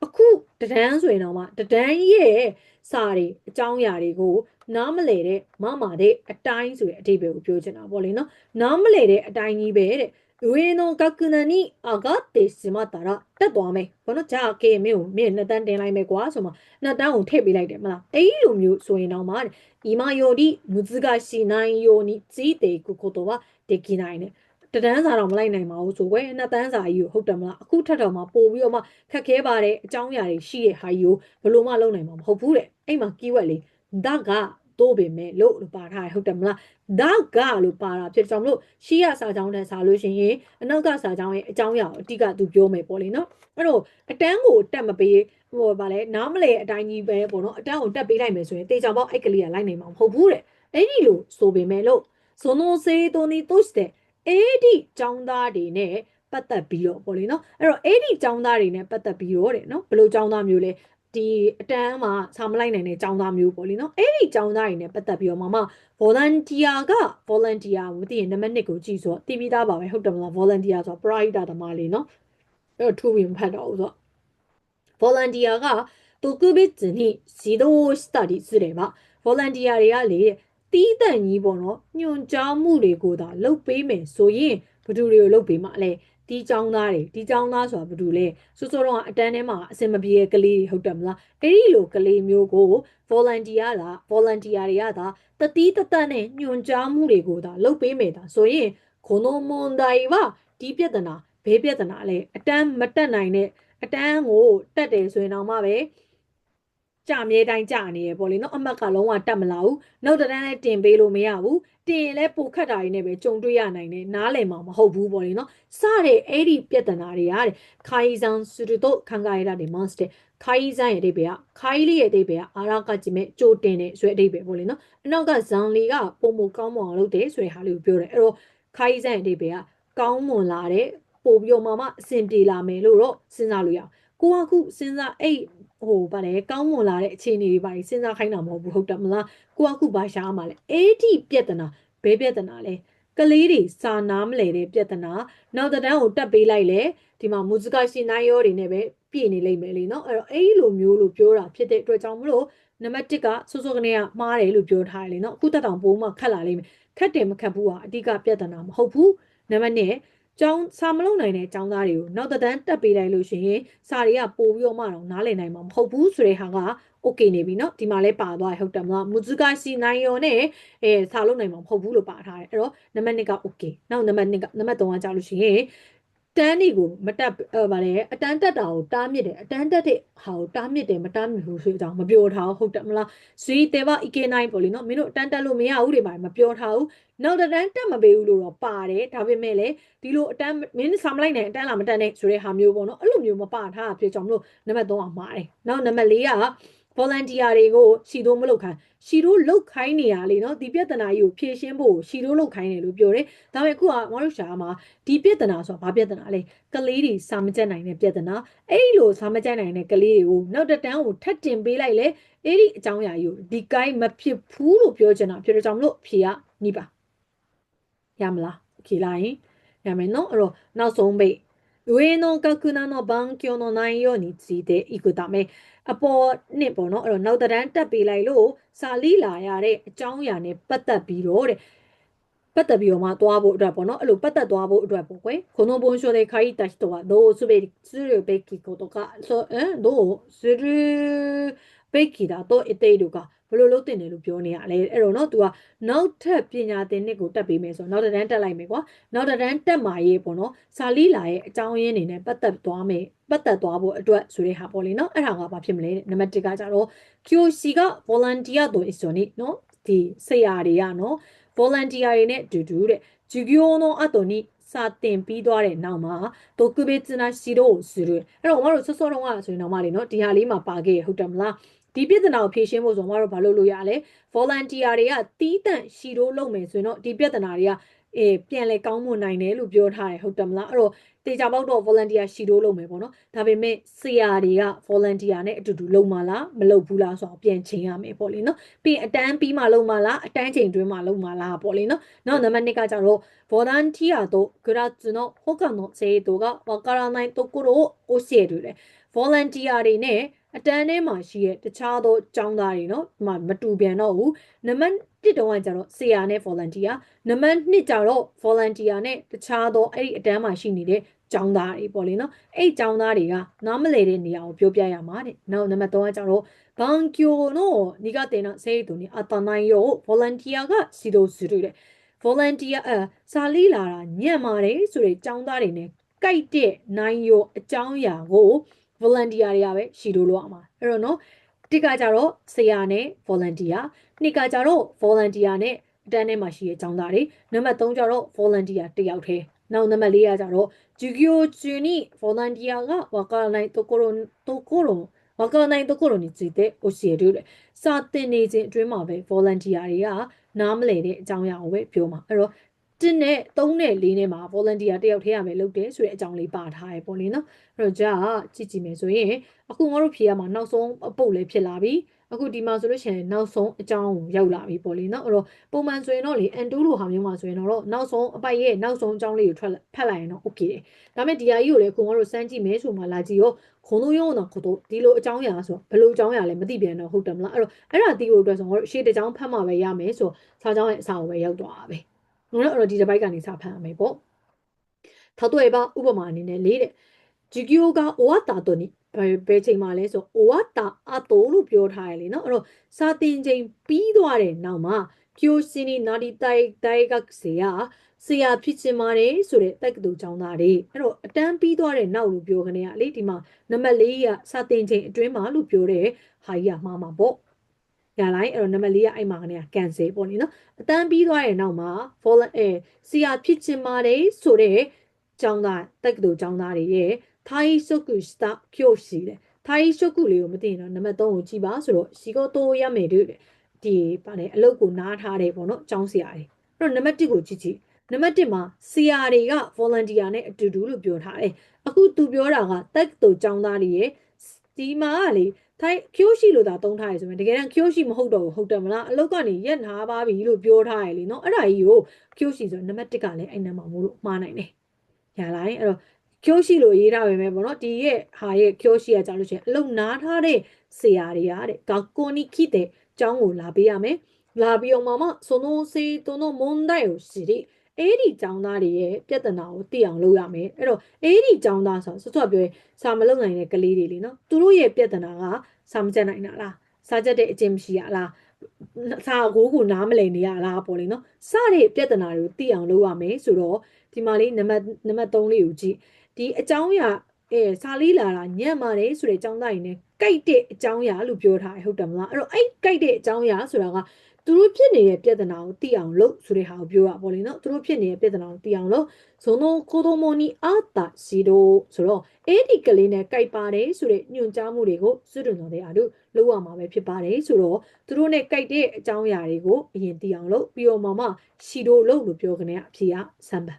အခုတဒန်းဆိုရင်တော့မှတဒန်းရဲ့စာတွေအကြောင်းအရာတွေကိုနားမလဲတဲ့မမတဲ့အတိုင်းဆိုတဲ့အဓိပ္ပာယ်ကိုပြောချင်တာပေါ့လေနော်နားမလဲတဲ့အတိုင်းကြီးပဲတဲ့ 上の学年に上がってしまったらတက်သွားမယ်ဘောနော်じゃあကေမင်းကိုမင်းနှစ်တန်းတင်လိုက်မယ်ကွာဆိုမှနှစ်တန်းကိုထည့်ပေးလိုက်တယ်မလားအဲ့လိုမျိုးဆိုရင်တော့မှ今より難しい内容についていくことはできないねတဒန်းစာတော့မလိုက်နိုင်ပါဘူးဆိုကွယ်နှစ်တန်းစာကြီးကိုဟုတ်တယ်မလားအခုထပ်တော့မှပို့ပြီးတော့မှခက်ခဲပါတဲ့အကြောင်းအရာတွေရှိတဲ့ဟာကြီးကိုဘယ်လိုမှလုပ်နိုင်မှာမဟုတ်ဘူးတဲ့အဲ့မှာ keyword လေးဒါက တိုးပေမဲ့လို့လို့ပါထားတယ်ဟုတ်တယ်မလားဒါကလို့ပါတာဖြစ်ကြောင့်မလို့ရှီးရစာကြောင်းတဲ့စာလို့ရှင်ရင်အနောက်ကစာကြောင်းရဲ့အကြောင်းအရာကိုအတိကသူပြောမယ်ပေါ့လေနော်အဲ့တော့အတန်းကိုတက်မပေးဟိုဗာလဲနားမလဲအတိုင်းကြီးပဲပေါ့နော်အတန်းကိုတက်ပေးလိုက်မယ်ဆိုရင်တေချောင်ပေါ့အဲ့ကလေးကလိုက်နိုင်မှာမဟုတ်ဘူးတဲ့အဲ့ဒီလိုဆိုပေမဲ့လို့ဇွန်နိုစေတိုနီတုစ်တဲ့အဲ့ဒီကျောင်းသားတွေနဲ့ပတ်သက်ပြီးတော့ပေါ့လေနော်အဲ့တော့အဲ့ဒီចောင်းသားတွေနဲ့ပတ်သက်ပြီးတော့တဲ့နော်ဘယ်လိုចောင်းသားမျိုးလဲ ဒီအတန်းမှာစာမလိုက်နိုင်တဲ့ចောင်းသားမျိုးပေါ့လေနော်အဲ့ဒီចောင်းသားတွေနဲ့ပတ်သက်ပြီးတော့မမ volunteer က volunteer မသိရင်နံပါတ်1ကိုကြည့်ဆိုတော့တည်ပြီးသားပါပဲဟုတ်တယ်မလား volunteer ဆိုတော့ pride သမားလေးနော်အဲ့တော့ထူပြီးမဖတ်တော့ဘူးဆိုတော့ volunteer က特別に指導したりすれば volunteer တွေကလေတီးတန့်ကြီးပေါ့နော်ညွန်ကြားမှုတွေကိုသာလုပ်ပေးမယ်ဆိုရင်ဘယ်သူတွေကိုလုပ်ပေးမှာလဲ တီးចောင်းသားတွေတီးចောင်းသားဆိုတာဘာလို့လဲစိုးစိုးတော့အတန်းထဲမှာအစင်မပြေကလေးတွေဟုတ်တယ်မလားအဲ့ဒီလိုကလေးမျိုးကို volunteer က volunteer တွေကဒါတတိတသက်နဲ့ညွန်ကြားမှုတွေကိုဒါလုပ်ပေးမယ်ဒါဆိုရင်ခလုံးမွန်တိုင်းပါဒီပြဿနာဘေးပြဿနာလဲအတန်းမတက်နိုင်တဲ့အတန်းကိုတက်တယ်ဆိုရင်တော့မှပဲ ကြမြဲတိုင်းကြနေရပေါ့လေနော်အမှတ်ကလုံးဝတက်မလာဘူးနောက်တန်းလည်းတင်ပေးလို့မရဘူးတင်ရင်လည်းပိုခက်တာတွေနဲ့ပဲကြုံတွေ့ရနိုင်တယ်နားလည်မှာမဟုတ်ဘူးပေါ့လေနော်စတဲ့အဲ့ဒီပြဿနာတွေကတဲ့ခိုင်ဇန်စရတော့ခံကြရတဲ့ monster ခိုင်ဇန်ရဲ့အဓိပ္ပာယ်ကခိုင်လေးရဲ့အဓိပ္ပာယ်ကအာရကကြည့်မဲ့ကြိုတင်တဲ့ဆိုတဲ့အဓိပ္ပာယ်ပေါ့လေနော်အနောက်ကဇန်လီကပုံမကောင်းမွန်အောင်လုပ်တယ်ဆိုတဲ့ဟာလေးကိုပြောတယ်အဲ့တော့ခိုင်ဇန်ရဲ့အဓိပ္ပာယ်ကကောင်းမွန်လာတဲ့ပို့ပြီးတော့မှမအဆင်ပြေလာမယ်လို့တော့စဉ်းစားလို့ရအောင်ကိုကခုစဉ်းစားအဲ့ ဟိုဗါလေကောင်းမွန်လာတဲ့အခြေအနေတွေပါစဉ်းစားခိုင်းတာမဟုတ်ဘူးဟုတ်တယ်မလားကိုကခုဘာရှားမှာလဲအဲ့ဒီပြဿနာဘယ်ပြဿနာလဲကလေးတွေစာနာမလဲတဲ့ပြဿနာနောက်တန်းကိုတက်ပေးလိုက်လေဒီမှာမူဇီကာရှင်နိုင်ရောတွေနဲ့ပဲပြည့်နေလိမ့်မယ်လေနော်အဲ့တော့အဲ့လိုမျိုးလို့ပြောတာဖြစ်တဲ့အတွက်ကြောင့်မလို့နံပါတ်1ကစိုးစိုးကနေကမှားတယ်လို့ပြောထားတယ်လေနော်အခုတက်တောင်ပိုးမှခတ်လာလိမ့်မယ်ခတ်တယ်မခတ်ဘူးဟာအဓိကပြဿနာမဟုတ်ဘူးနံပါတ်2 ကျောင်းစာမလုပ်နိုင်တဲ့ကျောင်းသားတွေကိုနောက်တန်းတက်ပေးလိုက်လို့ရှိရင်စာတွေကပို့ပြီးတော့မှတော့နားလည်နိုင်မှာမဟုတ်ဘူးဆိုတဲ့ဟာက okay နေပြီเนาะဒီမှာလဲပါသွားဟုတ်တယ်မလားမူဇူကာစီနိုင်ရောနဲ့အဲစာလုပ်နိုင်မှာမဟုတ်ဘူးလို့ပါထားတယ်အဲ့တော့နံပါတ်1က okay နောက်နံပါတ်2ကနံပါတ်3ကကြာလို့ရှိရင် တန်းဒီကိုမတက်အဲဗါလဲအတန်းတက်တာကိုတားမြစ်တယ်အတန်းတက်တဲ့ဟာကိုတားမြစ်တယ်မတားမြစ်ဘူးဆိုတဲ့အကြောင်းမပြောထားဘူးဟုတ်တယ်မလားဇွေတေဘ EK9 ပေါ့လေနော်မင်းတို့အတန်းတက်လို့မရဘူးတွေပါမပြောထားဘူးနောက်တန်းတက်မပေးဘူးလို့တော့ပါတယ်ဒါပေမဲ့လည်းဒီလိုအတန်းမင်းစာမလိုက်နိုင်အတန်းလာမတက်နဲ့ဆိုတဲ့ဟာမျိုးပေါ့နော်အဲ့လိုမျိုးမပါထားတာဖြစ်ကြောင့်မလို့နံပါတ်3ကမှားတယ်နောက်နံပါတ်4က volunteer တွေကိုရှီတို့မလုပ်ခိုင်းရှီတို့လုတ်ခိုင်းနေရလေနော်ဒီပြဿနာကြီးကိုဖြေရှင်းဖို့ရှီတို့လုတ်ခိုင်းတယ်လို့ပြောတယ်ဒါပေမဲ့အခုကမတို့ရှာမှာဒီပြဿနာဆိုတာဘာပြဿနာလဲကလေးတွေစာမကျက်နိုင်တဲ့ပြဿနာအဲ့ဒီလိုစာမကျက်နိုင်တဲ့ကလေးတွေကိုနောက်တစ်တန်းကိုထပ်တင်ပေးလိုက်လေအဲ့ဒီအကြောင်းအရာကြီးကိုဒီကိုင်းမဖြစ်ဘူးလို့ပြောချင်တာဖြစ်တော့ကြောင့်မလို့ဖြေရနိပါရမလားဖြေလိုက်ရင်ရမယ်နော်အဲ့တော့နောက်ဆုံးပိတ် 上の学なの勉強の内容についていくためအပေါ်နှစ်ပေါ့နော်အဲ့တော့နောက်တန်းတက်ပေးလိုက်လို့စာလိလာရတဲ့အကြောင်းအရာနဲ့ပတ်သက်ပြီးတော့တဲ့ပတ်သက်ပြီးတော့မှသွားဖို့အတွက်ပေါ့နော်အဲ့လိုပတ်သက်သွားဖို့အတွက်ပေါ့ကွယ်この文章で書いた人はどうすべするべきことかそうえどうする べきだと言っているかဘယ်လိုလုပ်တင်တယ်လို့ပြောနေရလဲအဲ့တော့နော် तू ကနောက်ထပ်ပညာသင်နှစ်ကိုတက်ပေးမယ်ဆိုတော့နောက်တစ်တန်းတက်လိုက်မယ်ကွာနောက်တစ်တန်းတက်မှာရေးပေါ့နော်စာလီလာရဲ့အကြောင်းရင်းနေနဲ့ပတ်သက်သွားမယ်ပတ်သက်သွားဖို့အတွက်ဆိုတဲ့ဟာပေါ့လေနော်အဲ့ဒါကဘာဖြစ်မလဲနံပါတ်1ကကြတော့ QC က volunteer တို့ is နော်ဒီဆရာတွေကနော် volunteer တွေနဲ့အတူတူတဲ့授業の後にစာတင်ပြီးသွားတဲ့နောက်မှာ特別な指導をするအဲ့တော့ကျွန်တော်တို့စောစောတုန်းကဆိုရင်တော့မလေးနော်ဒီဟာလေးမှာပါခဲ့ရဟုတ်တယ်မလား ဒီပြဿနာကိုဖြေရှင်းဖို့ဆိုတော့ကျွန်တော်တို့ဘာလုပ်လို့ရလဲ volunteer တွေကတီးတန့်ရှီတိုးလုပ်မယ်ဆိုရင်တော့ဒီပြဿနာတွေကအေးပြန်လဲကောင်းမွန်နိုင်တယ်လို့ပြောထားတယ်ဟုတ်တယ်မလားအဲ့တော့တေချာပေါက်တော့ volunteer ရှီတိုးလုပ်မယ်ပေါ့နော်ဒါပေမဲ့ဆရာတွေက volunteer နဲ့အတူတူလုပ်မှာလားမလုပ်ဘူးလားဆိုတော့ပြန်ချိန်ရမယ်ပေါ့လေနော်ပြီးအတန်းပြီးမှလုပ်မှာလားအတန်းချိန်တွင်းမှလုပ်မှာလားပေါ့လေနော်နောက်နံပါတ်2ကကြတော့ volunteer とグラッツの他の生徒がわからないところを教えるလေ volunteer တွေနဲ့ အတန်းထဲမှာရှိတဲ့တခြားသောចောင်းသားတွေเนาะဒီမှာမတူပြန်တော့ဘူးနံပါတ်1တုန်းကကျတော့ဆရာနဲ့ volunteer နံပါတ်2ကျတော့ volunteer နဲ့တခြားသောအဲ့ဒီအတန်းမှာရှိနေတဲ့ကျောင်းသားတွေပေါ့လေနော်အဲ့ကျောင်းသားတွေကနားမလည်တဲ့နေရာကိုပြောပြရမှာတဲ့နောက်နံပါတ်3ကကျတော့ဘန်ကျိုနိုနီကတဲ့နော်စေတူနီအတနိုင်ယို volunteer ကစီတို့စီတွေတဲ့ volunteer အစာလီလာတာညံ့ပါတယ်ဆိုတဲ့ကျောင်းသားတွေ ਨੇ ကြိုက်တဲ့နိုင်ယိုအကြောင်းအရာကို volunteer တွေကပဲရှိလို့လောက်အောင်ပါအဲ့တော့နော်တိကကြတော့ဆရာနဲ့ volunteer နှစ်ကကြတော့ volunteer နဲ့အတန်းထဲမှာရှိတဲ့အကြောင်းသားတွေနံပါတ်3ကြတော့ volunteer တယောက်တည်းနောက်နံပါတ်4ကကြတော့ဂျူကီယိုဂျူနီ volunteer ကဝါကာနိုင်တိုကိုရိုတိုကိုရိုဝါကာနိုင်တိုကိုရိုနီချီတဲ့ကိုရှိရတဲ့စာတင်နေခြင်းအတွင်းမှာပဲ volunteer တွေကနားမလည်တဲ့အကြောင်းအရာကိုပဲပြောမှာအဲ့တော့ 1နဲ့3နဲ့4နဲ့မှာ volunteer တယောက်ထဲရမယ်လုပ်တယ်ဆိုတဲ့အကြောင်းလေးပါထားရပေါ့လေနော်အဲ့တော့ကြာကြည့်ကြည့်မယ်ဆိုရင်အခုငါတို့ဖြေရမှာနောက်ဆုံးအပုတ်လေးဖြစ်လာပြီအခုဒီမှာဆိုလို့ရှိရင်နောက်ဆုံးအကြောင်းကိုရောက်လာပြီပေါ့လေနော်အဲ့တော့ပုံမှန်ဆိုရင်တော့လေ N2 လိုဟာမျိုးမှာဆိုရင်တော့နောက်ဆုံးအပိုက်ရဲ့နောက်ဆုံးအကြောင်းလေးကိုထွက်ဖတ်လိုက်ရင်တော့ okay တယ်ဒါပေမဲ့ဒီဟာကြီးကိုလည်းခုငါတို့စမ်းကြည့်မယ်ဆိုမှလာကြည့်ရောခုံတို့ရုံတော့ခုတို့ဒီလိုအကြောင်းအရာဆိုဘယ်လိုအကြောင်းအရာလဲမသိပြန်တော့ဟုတ်တယ်မလားအဲ့တော့အဲ့ဒါသိဖို့အတွက်ဆိုငါတို့ရှေ့တစ်ကြောင်းဖတ်မှပဲရမယ်ဆိုစာကြောင်းရဲ့အစာကိုပဲရောက်သွားတာပဲ ငါတို့အဲ့တော့ဒီတစ်ပိုက်ကနေစဖမ်းရမယ်ပေါ့ထောက်သွဲပါဥပမာအနေနဲ့လေးတဲ့ဒီကီယိုကအိုဝတာတိုနီဘယ်ချိန်မှာလဲဆိုအိုဝတာအတိုလို့ပြောထားရလေနော်အဲ့တော့စာတင်ချိန်ပြီးသွားတဲ့နောက်မှာကျိုစင်းနီနာဒီတိုက်တိုက်ကဆေယာဆရာဖြစ်ချင်ပါတယ်ဆိုတဲ့တက္ကသိုလ်ကျောင်းသားတွေအဲ့တော့အတန်းပြီးသွားတဲ့နောက်လို့ပြောခနေရလေဒီမှာနံပါတ်၄ကစာတင်ချိန်အတွင်းမှာလို့ပြောတဲ့ဟာကြီးကမှားမှာပေါ့ ရလိုက်အဲ့တော့နံပါတ်၄ကအဲ့မှာကနေက cancel ပေါ့နိနော်အတန်းပြီးသွားတဲ့နောက်မှာ fallen air ဆရာဖြစ်ချင်ပါတယ်ဆိုတဲ့ကျောင်းသားတက္ကသိုလ်ကျောင်းသားတွေရဲ့ thai shoku sta kyoshi တဲ့ thai shoku လေးကိုမသိရင်တော့နံပါတ်3ကိုကြည့်ပါဆိုတော့ရှိကိုတိုးရမယ်တို့ဒီပါလေအလုပ်ကိုနားထားတယ်ပေါ့နော်ကျောင်းဆရာတွေအဲ့တော့နံပါတ်1ကိုကြည့်ကြည့်နံပါတ်1မှာဆရာတွေက volunteer နဲ့အတူတူလို့ပြောထားတယ်အခုသူပြောတာကတက္ကသိုလ်ကျောင်းသားတွေရဲ့ဒီမှာလေ ထိုင်ကျိုးရှိလို့သာတုံးထားရဆိုရင်တကယ်တမ်းကျိုးရှိမဟုတ်တော့ဘူးဟုတ်တယ်မလားအလုတ်ကနေရက်နာပါပြီလို့ပြောထားရလေနော်အဲ့ဒါကြီးကိုကျိုးရှိဆိုနံပါတ်1ကလည်းအဲ့နံပါတ်မို့လို့မှားနိုင်တယ်ရလိုက်အဲ့တော့ကျိုးရှိလို့ရေးထားပဲပဲပေါ့နော်ဒီရဲ့ဟာရဲ့ကျိုးရှိကကြာလို့ရှိရင်အလုတ်နားထားတဲ့ဆရာတွေကတဲ့ဂါကိုနီခိတဲ့ကျောင်းကိုလာပေးရမယ်လာပြီးအောင်မှその生徒の問題を知り အဲ့ဒီចောင်းသားတွေရဲ့ပြဿနာကိုသိအောင်လုပ်ရမယ်အဲ့တော့အဲ့ဒီចောင်းသားဆိုဆွတ်ဆွတ်ပြောရင်စာမလုပ်နိုင်တဲ့ကလေးတွေလीနော်သူတို့ရဲ့ပြဿနာကစာမကျက်နိုင်တာလားစာကျက်တဲ့အကျင့်မရှိရလားစာကိုကိုနားမလည်နေရလားပေါ့လေနော်စတဲ့ပြဿနာတွေကိုသိအောင်လုပ်ရမယ်ဆိုတော့ဒီမှာလေးနံပါတ်နံပါတ်3လေးကိုကြည့်ဒီအကြောင်းအရာအဲစာလေးလာတာညံ့ပါတယ်ဆိုတဲ့အကြောင်းသားရင်းနဲ့ကြိုက်တဲ့အကြောင်းအရာလို့ပြောထားတယ်ဟုတ်တယ်မလားအဲ့တော့အဲ့ကြိုက်တဲ့အကြောင်းအရာဆိုတာက သူ သူတို့ဖြစ်နေတဲ့ပြဿနာကိုသိအောင်လုပ်ဆိုတဲ့ဟာကိုပြောတာပေါ့လေနော်သူတို့ဖြစ်နေတဲ့ပြဿနာကိုသိအောင်လုပ်ဇုံနိုကိုတိုမိုနီအာတာစီဒိုဆိုတော့အဲ့ဒီကလေးနဲ့ကြိုက်ပါတယ်ဆိုတဲ့ညွှန်ကြားမှုတွေကိုစွတ်တွင်တော်တဲ့အတို့လုပ်ရမှာပဲဖြစ်ပါတယ်ဆိုတော့သူတို့နဲ့ကြိုက်တဲ့အကြောင်းအရာတွေကိုအရင်သိအောင်လုပ်ပြီးတော့မှမှစီဒိုလုပ်လို့ပြောကနေအဖြေကစမ်းပါ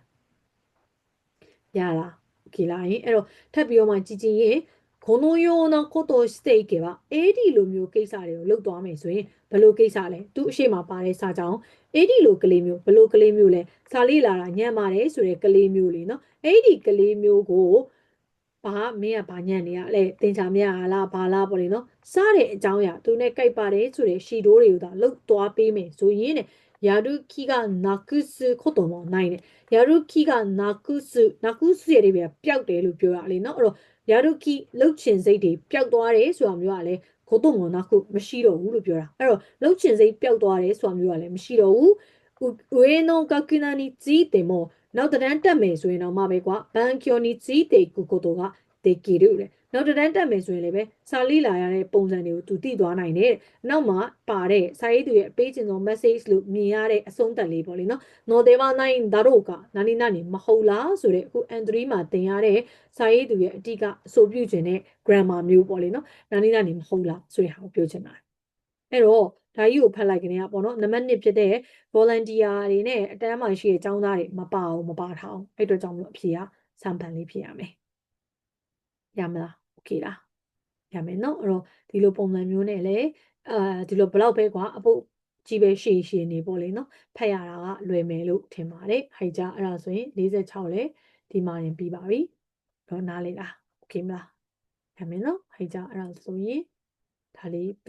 ရလားโอเคလားရင်အဲ့တော့ထပ်ပြီးတော့မှကြည်ကြည်ရင် このようなことをしていけばအဲ့ဒီလိုမျိုးကိစ္စတွေကိုလုပ်သွားမယ်ဆိုရင်ဘယ်လိုကိစ္စလဲသူအရှိမပါတဲ့စာကြောင်းအဲ့ဒီလိုကလေးမျိုးဘယ်လိုကလေးမျိုးလဲစာလေးလာတာညံ့ပါတယ်ဆိုတဲ့ကလေးမျိုးလေးနော်အဲ့ဒီကလေးမျိုးကိုဘာမင်းကဘာညံ့နေရလဲတင်ချာမြရလားဘာလားပေါ့လေနော်စတဲ့အကြောင်းအရာသူနဲ့ကြိုက်ပါတယ်ဆိုတဲ့ရှီတိုးတွေကိုသာလှုပ်သွားပေးမယ်ဆိုရင်တဲ့やる気がなくすこともないね。やる気がなくす、なくすရဲ့တွေပဲပျောက်တယ်လို့ပြောရလေနော်အဲ့တော့ ယာရုခိလှုပ်ချင်စိတ်တွေပျောက်သွားတယ်ဆိုတာမျိုးကလည်းကိုတုံမောနာခုမရှိတော့ဘူးလို့ပြောတာအဲ့တော့လှုပ်ချင်စိတ်ပျောက်သွားတယ်ဆိုတာမျိုးကလည်းမရှိတော့ဘူးウェノガクナについてもနောက်တန်းတက်မယ်ဆိုရင်တော့မှပဲကွာဘန်ကျိုについていくこ they get it လေနောက်တစ်တန်းတက်မယ်ဆိုရင်လည်းပဲစာလိလာရတဲ့ပုံစံတွေကိုသူသိသွားနိုင်တယ်နောက်မှပါတဲ့စာရေးသူရဲ့အပေးချင်ဆုံး message လို့မြင်ရတဲ့အဆုံးသက်လေးပေါ့လေနော်နော်ဒေဝနိုင်ဒါရိုကနာနီနာနေမဟုတ်လားဆိုတဲ့အခု N3 မှာသင်ရတဲ့စာရေးသူရဲ့အတိကအဆိုပြုခြင်းနဲ့ grammar မျိုးပေါ့လေနော်နာနီနာနေမဟုတ်လားဆိုတဲ့ဟာကိုပြောချင်တာအဲ့တော့ဒါကြီးကိုဖတ်လိုက်ခင်ဗျာပေါ့နော်နံပါတ်1ဖြစ်တဲ့ volunteer တွေနဲ့အတန်းမှရှိတဲ့ចောင်းသားတွေမပါအောင်မပါထားအောင်အဲ့အတွက်ကြောင့်မလို့အဖြေကစံပန်လေးဖြစ်ရမယ် ရမလားโอเคလားရမယ်เนาะအဲ့တော့ဒီလိုပုံစံမျိုးနဲ့လည်းအာဒီလိုဘလောက်ပဲကွာအပုတ်ကြီးပဲရှည်ရှည်နေပေါ့လေเนาะဖတ်ရတာကလွယ်မယ်လို့ထင်ပါတယ်ဟိုက်ကြအဲ့ဒါဆိုရင်46လဲဒီမှာရင်ပြီးပါပြီတော့နားလေလားโอเคမလားရမယ်เนาะဟိုက်ကြအဲ့ဒါဆိုရင်ဒါလေး